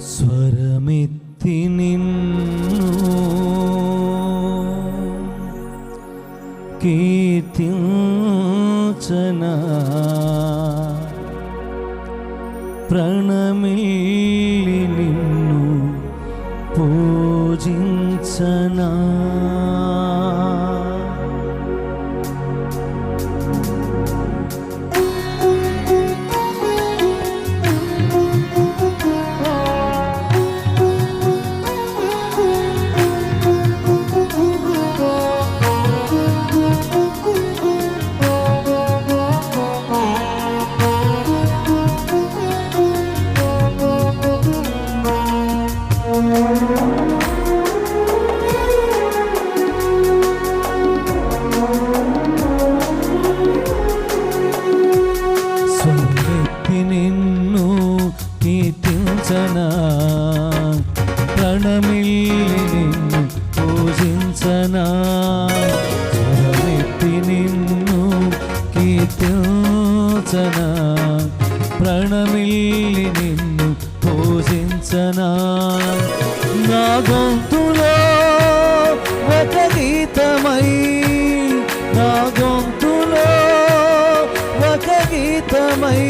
స్వరమెత్తి నిన్ను కీర్తించనా. ప్రణమిల్లి నిన్ను పూజించనా. పూజించనా ప్రణమిల్లి నిన్ను పూజించనా నా గొంతులో ఒక గీతమై నా గొంతులో ఒక గీతమై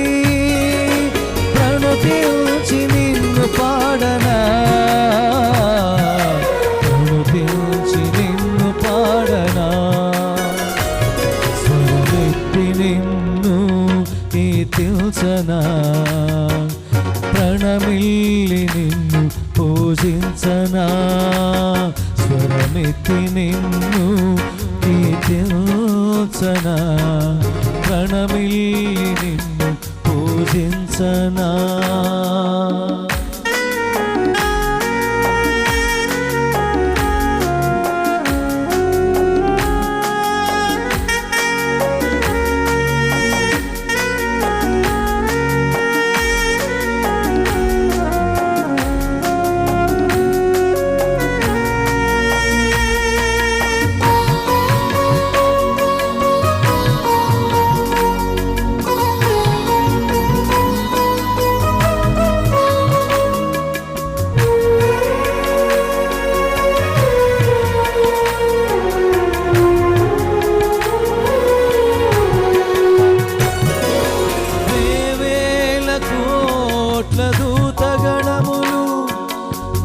స్వరమెత్తి నిన్ను కీర్తించనా? ప్రణమిల్లి నిన్ను పూజించనా? కోట్ల దూతగణములు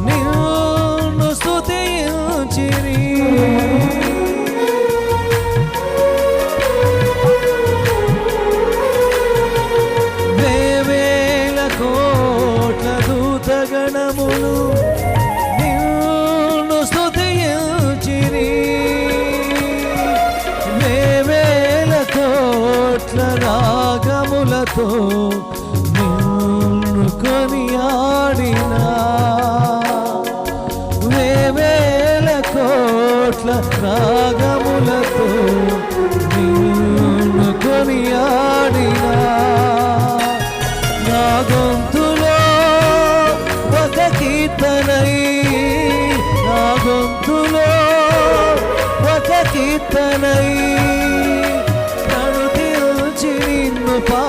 నిన్ను స్తుతించిరి. వేవేల కోట్ల దూతగణములు నిన్ను స్తుతించిరి. వేవేల కోట్ల రాగములతో ശരണൈ കണുതിൽ ചിരിന്നു പാ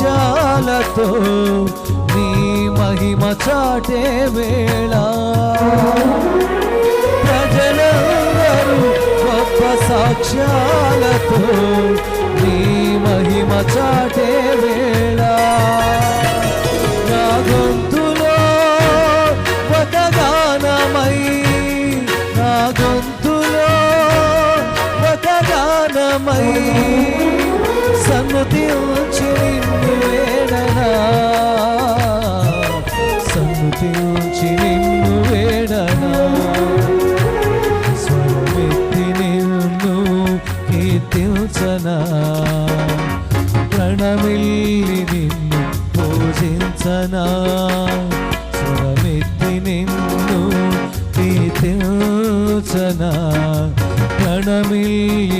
సాక్ష్యాలతో నీ మహిమ చాటే వేళ. ప్రజలందరూ గొప్ప సాక్ష్యాలతో నీ మహిమ చాటే వేళ. నా గొంతులో ఒక గానమై నా గొంతులో ఒక గానమై సన్నుతి పూజించనా స్వరమెత్తి నిన్ను కీర్తించనా. ప్రణమిల్లి